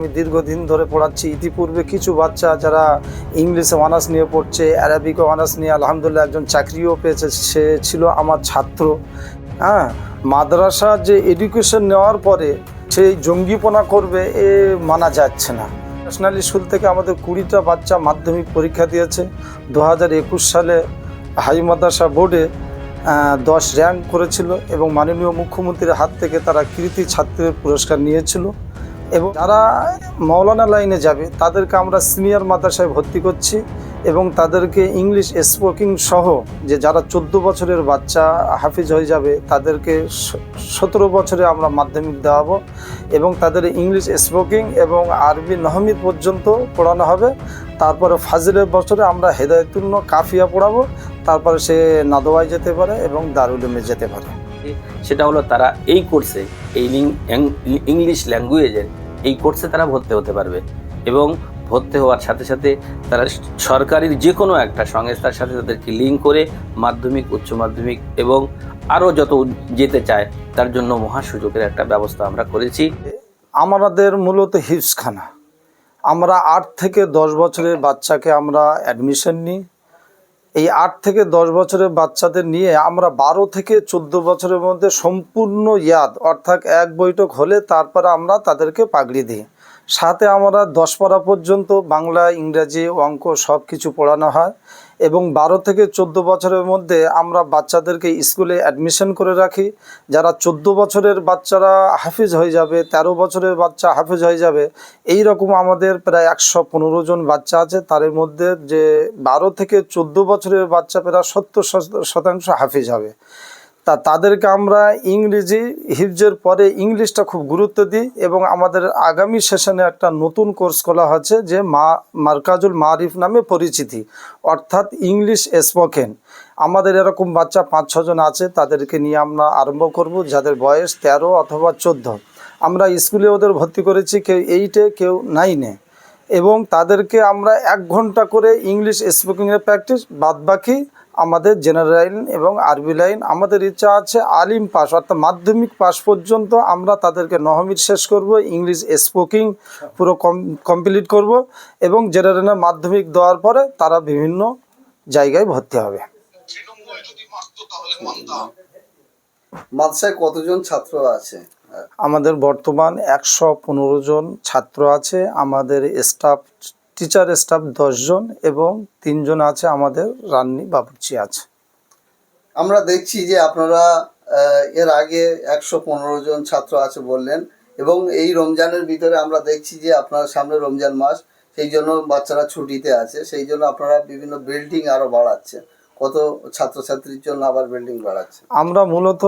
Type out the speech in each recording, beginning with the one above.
আমি দীর্ঘদিন ধরে পড়াচ্ছি। ইতিপূর্বে কিছু বাচ্চা যারা ইংলিশে অনার্স নিয়ে পড়ছে অ্যারাবিকে অনার্স নিয়ে আলহামদুলিল্লাহ একজন চাকরিও পেয়েছে, সে ছিল আমার ছাত্র। হ্যাঁ মাদ্রাসা যে এডুকেশন নেওয়ার পরে সেই জঙ্গিপনা করবে, এ মানা যাচ্ছে না। ন্যাশনাল স্কুল থেকে আমাদের কুড়িটা বাচ্চা মাধ্যমিক পরীক্ষা দিয়েছে। দু হাজার একুশ সালে হাই মাদ্রাসা বোর্ডে দশ র্যাঙ্ক করেছিল এবং মাননীয় মুখ্যমন্ত্রীর হাত থেকে তারা কৃতি ছাত্রের পুরস্কার নিয়েছিল। এবং যারা মৌলানা লাইনে যাবে, তাদেরকে আমরা সিনিয়র মাদ্রাসায় ভর্তি করছি এবং তাদেরকে ইংলিশ স্পোকিং সহ যে যারা চোদ্দ বছরের বাচ্চা হাফিজ হয়ে যাবে, তাদেরকে সতেরো বছরে আমরা মাধ্যমিক দেওয়াবো এবং তাদের ইংলিশ স্পোকিং এবং আরবি নহমিদ পর্যন্ত পড়ানো হবে। তারপরে ফাজিলের বছরে আমরা হেদায়তুল্ন কাফিয়া পড়াবো। তারপরে সে নাদোয়ায় যেতে পারে এবং দারুলুমে যেতে পারে। সেটা হলো তারা এই কোর্সে এই ইংলিশ ল্যাঙ্গুয়েজের এই কোর্সে তারা ভর্তি হতে পারবে। এবং ভর্তি হওয়ার সাথে সাথে তারা সরকারের যে কোনো একটা সংস্থার সাথে তাদেরকে লিঙ্ক করে মাধ্যমিক, উচ্চ মাধ্যমিক এবং আরও যত যেতে চায়, তার জন্য মহা সুযোগের একটা ব্যবস্থা আমরা করেছি। আমাদের মূলত হিপসখানা আমরা আট থেকে দশ বছরের বাচ্চাকে আমরা অ্যাডমিশন নিই। এই আট থেকে দশ বছরের বাচ্চাদের নিয়ে আমরা বারো থেকে চোদ্দ বছরের মধ্যে সম্পূর্ণ ইয়াদ, অর্থাৎ এক বৈঠক হলে তারপরে আমরা তাদেরকে পাগড়ি দিই। সাথে আমরা দশ পারা পর্যন্ত বাংলা, ইংরাজি, অঙ্ক সব কিছু পড়ানো হয়। এবং বারো থেকে চোদ্দ বছরের মধ্যে আমরা বাচ্চাদেরকে স্কুলে অ্যাডমিশন করে রাখি। যারা চোদ্দ বছরের বাচ্চারা হাফিজ হয়ে যাবে ১৩ বছরের বাচ্চা হাফিজ হয়ে যাবে এই রকম আমাদের প্রায় একশো পনেরো জন বাচ্চা আছে। তার মধ্যে যে বারো থেকে চোদ্দ বছরের বাচ্চা প্রায় সত্তর শতাংশ হাফিজ হবে। তা তাদেরকে আমরা ইংরেজি হিফজের পরে ইংলিশটা খুব গুরুত্ব দিই এবং আমাদের আগামী সেশনে একটা নতুন কোর্স খোলা হচ্ছে যে মা মার্কাজুল মারিফ নামে পরিচিতি, অর্থাৎ ইংলিশ স্পোকেন। আমাদের এরকম বাচ্চা পাঁচ ছজন আছে, তাদেরকে নিয়ে আমরা আরম্ভ করব, যাদের বয়স তেরো অথবা চোদ্দ। আমরা স্কুলে ওদের ভর্তি করেছি, কেউ এইটে কেউ নাইনে এবং তাদেরকে আমরা এক ঘণ্টা করে ইংলিশ স্পিকিংয়ের প্র্যাকটিস বাদ বাকি আমাদের জেনারেল লাইন এবং আরবি লাইন আমাদের ইচ্ছা আছে আলিম পাস অর্থাৎ মাধ্যমিক পাস পর্যন্ত আমরা তাদেরকে নহমিদ শেষ করব ইংলিশ স্পোকিং পুরো কমপ্লিট করব এবং জেনারেলের মাধ্যমিক দেওয়ার পরে তারা বিভিন্ন জায়গায় ভর্তি হবে। মাদ্রাসায় কতজন ছাত্র আছে? আমাদের বর্তমান একশো পনেরো জন ছাত্র আছে আমাদের স্টাফ টিচার স্টাফ দশজন এবং তিনজন আছে আমাদের রান্নি বাবুর্চি আছে। আমরা দেখছি যে আপনারা এর আগে একশো পনেরো জন ছাত্র আছে বললেন এবং এই রমজানের ভিতরে আমরা দেখছি যে আপনার সামনে রমজান মাস সেই জন্য বাচ্চারা ছুটিতে আছে সেই জন্য আপনারা বিভিন্ন বিল্ডিং আরও বাড়াচ্ছেন কত ছাত্রছাত্রীর জন্য আবার বিল্ডিং বাড়াচ্ছে? আমরা মূলত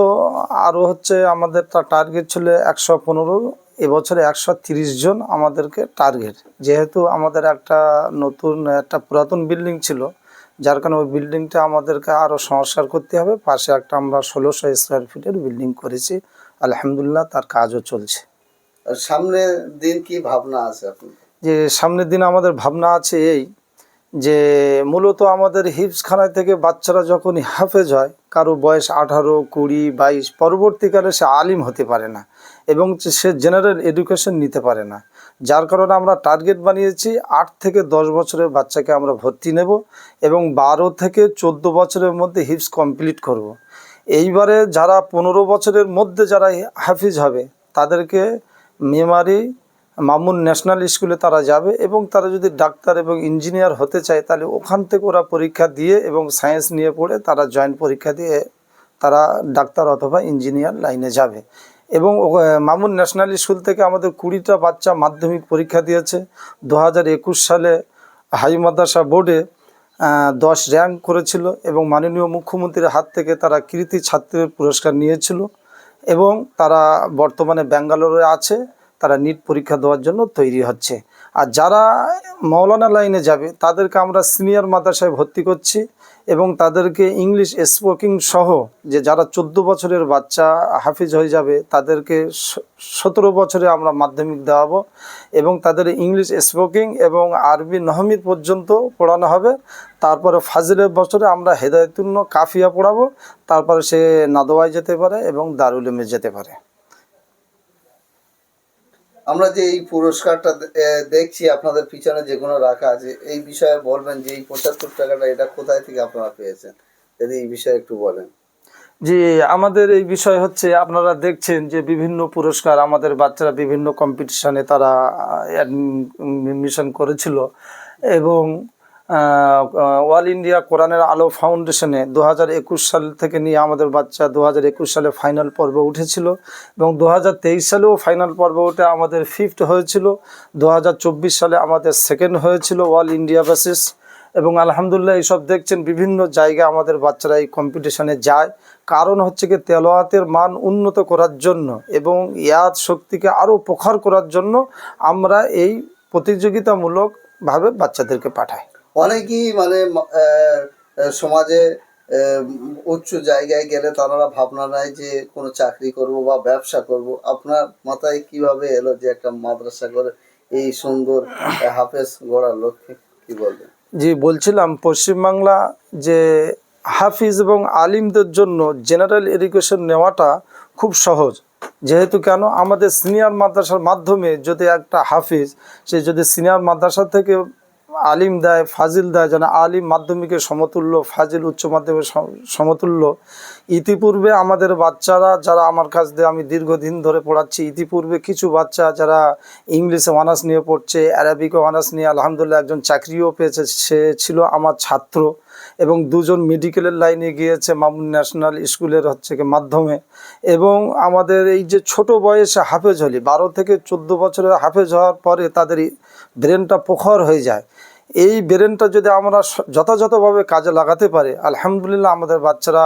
আরও হচ্ছে আমাদের টার্গেট ছিল একশো পনেরো এবছরে একশো তিরিশ জন আমাদেরকে টার্গেট। যেহেতু আমাদের একটা নতুন একটা পুরাতন বিল্ডিং ছিল যার কারণে ওই বিল্ডিংটা আমাদেরকে আরও সংস্কার করতে হবে। পাশে একটা আমরা ষোলোশো স্কোয়ার ফিটের বিল্ডিং করেছি। আলহামদুলিল্লাহ তার কাজও চলছে। সামনের দিন কি ভাবনা আছে আপনি যে সামনের দিন আমাদের ভাবনা আছে এই যে মূলত আমাদের হিপসখানায় থেকে বাচ্চারা যখনই হাফেজ হয়, কারও বয়স আঠারো, কুড়ি, বাইশ, পরবর্তীকালে সে আলিম হতে পারে না এবং সে জেনারেল এডুকেশন নিতে পারে না যার কারণে আমরা টার্গেট বানিয়েছি, আট থেকে দশ বছরের বাচ্চাকে আমরা ভর্তি নেব এবং বারো থেকে চোদ্দ বছরের মধ্যে হিপস কমপ্লিট করব। এইবারে যারা পনেরো বছরের মধ্যে যারা হাফিজ হবে, তাদেরকে মেমারি মামুন ন্যাশনাল স্কুলে তারা যাবে এবং তারা যদি ডাক্তার এবং ইঞ্জিনিয়ার হতে চায়, তাহলে ওখান থেকে ওরা পরীক্ষা দিয়ে এবং সায়েন্স নিয়ে পড়ে তারা জয়েন্ট পরীক্ষা দিয়ে তারা ডাক্তার অথবা ইঞ্জিনিয়ার লাইনে যাবে। এবং মামুন ন্যাশনাল স্কুল থেকে আমাদের কুড়িটা বাচ্চা মাধ্যমিক পরীক্ষা দিয়েছে। দু হাজার একুশ সালে হাই মাদ্রাসা বোর্ডে দশ র্যাঙ্ক করেছিল এবং মাননীয় মুখ্যমন্ত্রীর হাত থেকে তারা কৃতি ছাত্রের পুরস্কার নিয়েছিল। এবং তারা বর্তমানে ব্যাঙ্গালোরে আছে। তারা নিট পরীক্ষা দেওয়ার জন্য তৈরি হচ্ছে। আর যারা মৌলানা লাইনে যাবে, তাদেরকে আমরা সিনিয়র মাদ্রাসায় ভর্তি করছি এবং তাদেরকে ইংলিশ স্পোকিং সহ যে যারা চোদ্দ বছরের বাচ্চা হাফিজ হয়ে যাবে, তাদেরকে সতেরো বছরে আমরা মাধ্যমিক দেওয়াবো এবং তাদের ইংলিশ স্পোকিং এবং আরবি নহমিদ পর্যন্ত পড়ানো হবে। তারপরে ফাজিলের বছরে আমরা হেদায়তুল্ন কাফিয়া পড়াবো। তারপরে সে নাদোয়ায় যেতে পারে এবং দারুলেমে যেতে পারে। আমরা যে এই পুরস্কারটা দেখছি, আপনাদের পিছনে যে কোনো রাখা আছে, এই বিষয়ে বলবেন যে এই পঁচাত্তর টাকাটা এটা কোথায় থেকে আপনারা পেয়েছেন? যদি এই বিষয়ে একটু বলেন। জি, আমাদের এই বিষয় হচ্ছে, আপনারা দেখছেন যে বিভিন্ন পুরস্কার আমাদের বাচ্চারা বিভিন্ন কম্পিটিশনে তারা অ্যাডমিশন করেছিল। এবং অল ইন্ডিয়া কোরআনের আলো ফাউন্ডেশনে দু হাজার একুশ সাল থেকে নিয়ে আমাদের বাচ্চা দু হাজার একুশ সালে ফাইনাল পর্ব উঠেছিল এবং দু তেইশ সালেও ফাইনাল পর্ব উঠে আমাদের ফিফথ হয়েছিল। দু হাজার চব্বিশ সালে আমাদের সেকেন্ড হয়েছিল অল ইন্ডিয়া বেসিস এবং আলহামদুলিল্লাহ এইসব দেখছেন বিভিন্ন জায়গায় আমাদের বাচ্চারা এই কম্পিটিশনে যায়। কারণ হচ্ছে কি তেলোয়াতের মান উন্নত করার জন্য এবং ইয়াদ শক্তিকে আরও প্রখর করার জন্য আমরা এই প্রতিযোগিতামূলকভাবে বাচ্চাদেরকে পাঠাই। অনেকেই মানে সমাজে উচ্চ জায়গায় গেলে তারা ভাবনা নেয় যে কোনো চাকরি করব বা ব্যবসা করব। আপনার মাথায় কীভাবে এলো যে একটা মাদ্রাসা করে এই সুন্দর হাফেজ গড়ার লক্ষ্যে? কি বলবেন? জি, বলছিলাম, পশ্চিমবাংলা যে হাফিজ এবং আলিমদের জন্য জেনারেল এডুকেশন নেওয়াটা খুব সহজ। যেহেতু কেন? আমাদের সিনিয়র মাদ্রাসার মাধ্যমে যদি একটা হাফিজ, সে যদি সিনিয়র মাদ্রাসা থেকে আলিম দেয়, ফাজিল দেয়, যেন আলিম মাধ্যমিকের সমতুল্য, ফাজিল উচ্চ মাধ্যমিক সমতুল্য। ইতিপূর্বে আমাদের বাচ্চারা, যারা আমার কাছ দিয়ে আমি দীর্ঘদিন ধরে পড়াচ্ছি, ইতিপূর্বে কিছু বাচ্চা যারা ইংলিশে অনার্স নিয়ে পড়ছে অ্যারাবিকে অনার্স নিয়ে, আলহামদুলিল্লাহ একজন চাকরিও পেয়েছে, সে ছিল আমার ছাত্র। এবং দুজন মেডিকেলের লাইনে গিয়েছে মামুন ন্যাশনাল স্কুলের হচ্ছে কি মাধ্যমে। এবং আমাদের এই যে ছোট বয়সে হাফেজ হলি বারো থেকে চোদ্দ বছরের হাফেজ হওয়ার পরে তাদের ব্রেনটা প্রখর হয়ে যায়। এই ব্রেনটা যদি আমরা যথাযথভাবে কাজে লাগাতে পারি, আলহামদুলিল্লাহ আমাদের বাচ্চারা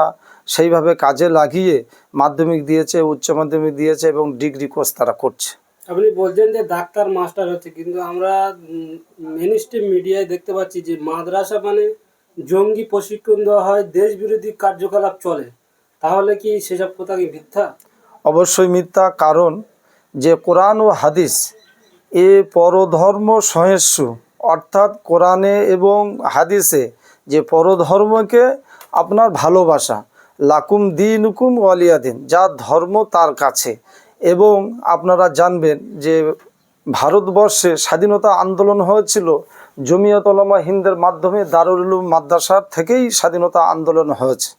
সেইভাবে কাজে লাগিয়ে মাধ্যমিক দিয়েছে, উচ্চ মাধ্যমিক দিয়েছে এবং ডিগ্রি কোর্স তারা করছে। আপনি বলছেন যে ডাক্তার মাস্টার হচ্ছে, কিন্তু আমরা মেন মিডিয়ায় দেখতে পাচ্ছি যে মাদ্রাসা মানে জঙ্গি প্রশিক্ষণ দেওয়া হয় দেশ বিরোধী কার্যকলাপ চলে। তাহলে কি সেসব কথা কি মিথ্যা? অবশ্যই মিথ্যা, কারণ যে কোরআন ও হাদিস এ পরধর্ম সহিষ্ণু, অর্থাৎ কোরআনে এবং হাদিসে যে পরধর্মকে আপনার ভালোবাসা, লাকুম দিন হুকুম ওয়ালিয়াদিন যার ধর্ম তার কাছে। এবং আপনারা জানবেন যে ভারতবর্ষে স্বাধীনতা আন্দোলন হয়েছিল জমিয়ত ওলামা হিন্দের মাধ্যমে দারুল উলুম মাদ্রাসার থেকেই স্বাধীনতা আন্দোলন হয়েছে।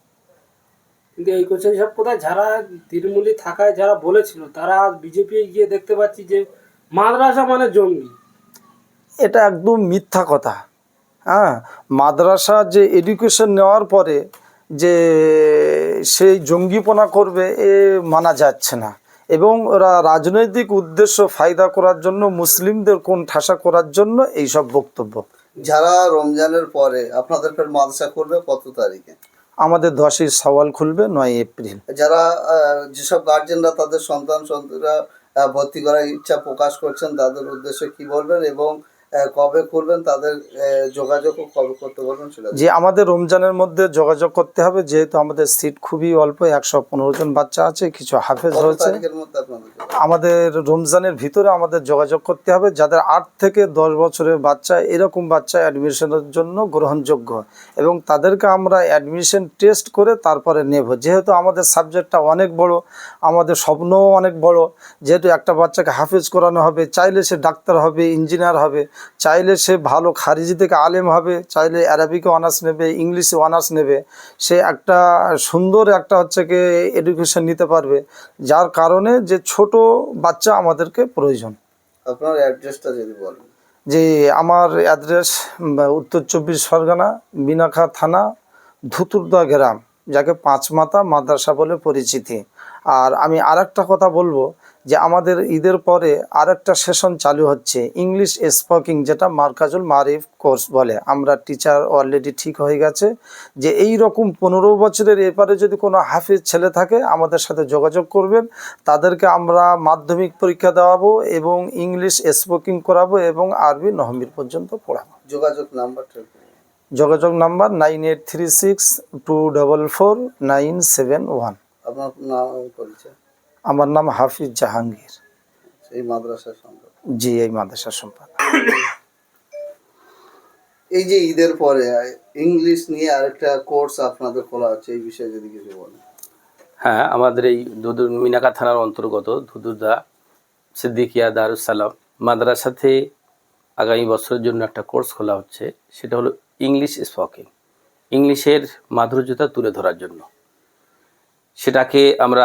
কিন্তু এই কোচে সব কথা যারা তৃণমূলী থাকায় যারা বলেছিল তারা আজ বিজেপি গিয়ে দেখতে পাচ্ছি যে মাদ্রাসা মানে জঙ্গি। এটা একদম মিথ্যা কথা। হ্যাঁ মাদ্রাসা যে এডুকেশন নেওয়ার পরে যে সেই জঙ্গিপনা করবে এ মানা যাচ্ছে না। এবং ওরা রাজনৈতিক উদ্দেশ্য ফায়দা করার জন্য মুসলিমদের কোন ঠাসা করার জন্য এইসব বক্তব্য। যারা রমজানের পরে আপনাদের ফের মাদ্রাসা করবে কত তারিখে? আমাদের দশই সওয়াল খুলবে নয় এপ্রিল। যারা যেসব গার্জেনরা তাদের সন্তান সন্তানরা ভর্তি করার ইচ্ছা প্রকাশ করছেন তাদের উদ্দেশ্যে কি বলবেন এবং কবে করবেন তাদের আহ, যোগাযোগও কবে করতে বলবেন সেটা যে আমাদের রমজানের মধ্যে যোগাযোগ করতে হবে যেহেতু আমাদের সিট খুবই অল্প একশো পনেরো জন বাচ্চা আছে কিছু হাফেজ হয়েছে যোগাযোগ? আমাদের রমজানের ভিতরে আমাদের যোগাযোগ করতে হবে যাদের আট থেকে দশ বছরের বাচ্চা এরকম বাচ্চা অ্যাডমিশনের জন্য গ্রহণযোগ্য। এবং তাদেরকে আমরা অ্যাডমিশন টেস্ট করে তারপরে নেব। যেহেতু আমাদের সাবজেক্টটা অনেক বড় আমাদের স্বপ্নও অনেক বড় যেহেতু একটা বাচ্চাকে হাফেজ করানো হবে চাইলে সে ডাক্তার হবে ইঞ্জিনিয়ার হবে চাইলে সে ভালো খারিজি থেকে আলেম হবে চাইলে অ্যারাবিকে অনার্স নেবে ইংলিশে অনার্স নেবে। সে একটা সুন্দর একটা হচ্ছে কি এডুকেশন নিতে পারবে যার কারণে যে ছোট বাচ্চা আমাদেরকে প্রয়োজন। আপনার অ্যাড্রেসটা যদি বলেন। যে আমার অ্যাড্রেস উত্তর চব্বিশ পরগনা বিনাখা থানা ধুতুরদা গ্রাম যাকে পাঁচমাতা মাদ্রাসা বলে পরিচিতি। আর আমি আরেকটা কথা বলব যে আমাদের ঈদের পরে আরেকটা সেশন চালু হচ্ছে ইংলিশ স্পোকিং যেটা মার্কাজুল মারিফ কোর্স বলে। আমরা টিচার অলরেডি ঠিক হয়ে গেছে যে এই রকম পনেরো বছরের এপারে যদি কোনো হাফিজ ছেলে থাকে আমাদের সাথে যোগাযোগ করবেন তাদেরকে আমরা মাধ্যমিক পরীক্ষা দেওয়াবো এবং ইংলিশ স্পোকিং করাবো এবং আরবি নহমির পর্যন্ত পড়াবো। যোগাযোগ নাম্বারটা যোগাযোগ number nine eight three six two double four nine seven one. আপনার নাম পরিচয়? আমার নাম হাফিজ জাহাঙ্গীর। সেই মাদ্রাসার সঙ্গে জি এই মাদ্রাসার সম্পাদক। এই যে ঈদের পরে ইংলিশ নিয়ে আরেকটা কোর্স আপনাদের খোলা হচ্ছে এই বিষয়ে যদি কিছু বলেন। হ্যাঁ আমাদের এই দুদুর মিনাকা থানার অন্তর্গত ধুদুরদা সিদ্দিকিয়া দারুসালাম মাদ্রাসাতে আগামী বছরের জন্য একটা কোর্স খোলা হচ্ছে সেটা হলো ইংলিশ স্পোকিং। ইংলিশের মাধুর্যতা তুলে ধরার জন্য। সেটাকে আমরা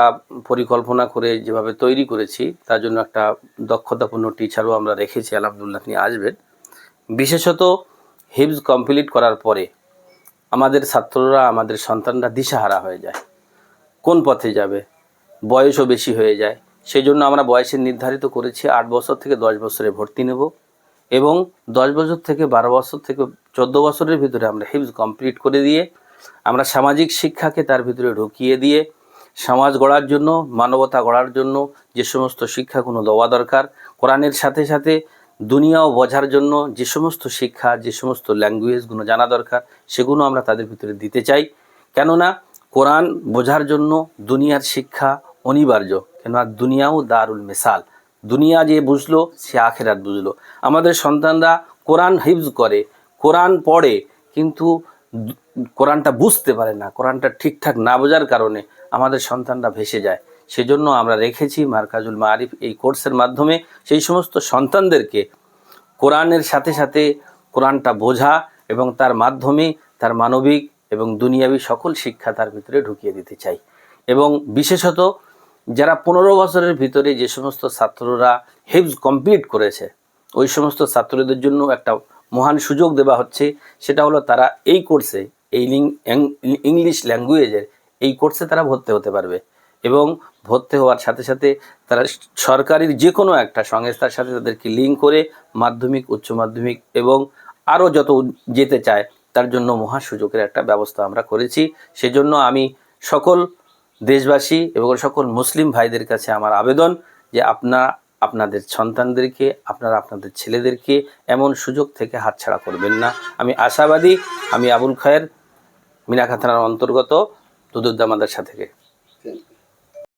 পরিকল্পনা করে যেভাবে তৈরি করেছি, তার জন্য একটা দক্ষতাপূর্ণ টিচারও আমরা রেখেছি, আলহামদুলিল্লাহ তিনি আসবেন। বিশেষত হিপস কমপ্লিট করার পরে আমাদের ছাত্ররা, আমাদের সন্তানরা দিশাহারা হয়ে যায়। কোন পথে যাবে? বয়সও বেশি হয়ে যায়। সেই জন্য আমরা বয়সের নির্ধারিত করেছি, আট বছর থেকে দশ বছরে ভর্তি নেব এবং দশ বছর থেকে বারো বছর থেকে চোদ্দ বছরের ভিতরে আমরা হিপস কমপ্লিট করে দিয়ে আমরা সামাজিক শিক্ষাকে তার ভিতরে ঢুকিয়ে দিয়ে সমাজ গড়ার জন্য, মানবতা গড়ার জন্য, যে সমস্ত শিক্ষাগুলো দেওয়া দরকার, কোরআনের সাথে সাথে দুনিয়াও বোঝার জন্য যে সমস্ত শিক্ষা, যে সমস্ত ল্যাঙ্গুয়েজগুলো জানা দরকার, সেগুলো আমরা তাদের ভিতরে দিতে চাই। কেননা, কোরআন বোঝার জন্য দুনিয়ার শিক্ষা অনিবার্য। কেননা, দুনিয়াও দারুল মিসাল। দুনিয়া যে বুঝলো, সে আখেরাত বুঝলো। আমাদের সন্তানরা কোরআন হিফজ করে, কোরআন পড়ে, কিন্তু কোরআনটা বুঝতে পারে না। কোরআনটা ঠিকঠাক না বোঝার কারণে আমাদের সন্তানরা ভেসে যায়। সেজন্য আমরা রেখেছি মার্কাজুল মারিফ এই কোর্সের মাধ্যমে। সেই সমস্ত সন্তানদেরকে কোরআনের সাথে সাথে কোরআনটা বোঝা এবং তার মাধ্যমে তার মানবিক এবং দুনিয়াবী সকল শিক্ষা তার ভিতরে ঢুকিয়ে দিতে চাই। এবং বিশেষত যারা পনেরো বছরের ভিতরে যে সমস্ত ছাত্ররা হেভস কমপ্লিট করেছে, ওই সমস্ত ছাত্রদের জন্য একটা মহান সুযোগ দেওয়া হচ্ছে। সেটা হলো তারা এই কোর্সে এই ইংলিশ ল্যাঙ্গুয়েজের এই কোর্সে তারা ভর্তি হতে পারবে। এবং ভর্তি হওয়ার সাথে সাথে তারা সরকারির যে কোনো একটা সংস্থার সাথে তাদেরকে লিঙ্ক করে মাধ্যমিক, উচ্চ মাধ্যমিক এবং আরও যত যেতে চায় তার জন্য মহা সুযোগের একটা ব্যবস্থা আমরা করেছি। সেজন্য আমি সকল দেশবাসী এবং সকল মুসলিম ভাইদের কাছে আমার আবেদন যে আপনারা আপনাদের সন্তানদেরকে, আপনারা আপনাদের ছেলেদেরকে এমন সুযোগ থেকে হাতছাড়া করবেন না। আমি আশাবাদী, আমি আবুল খায়ের মিনাখা থানার অন্তর্গত দুদুদ্দামাদার সাথে।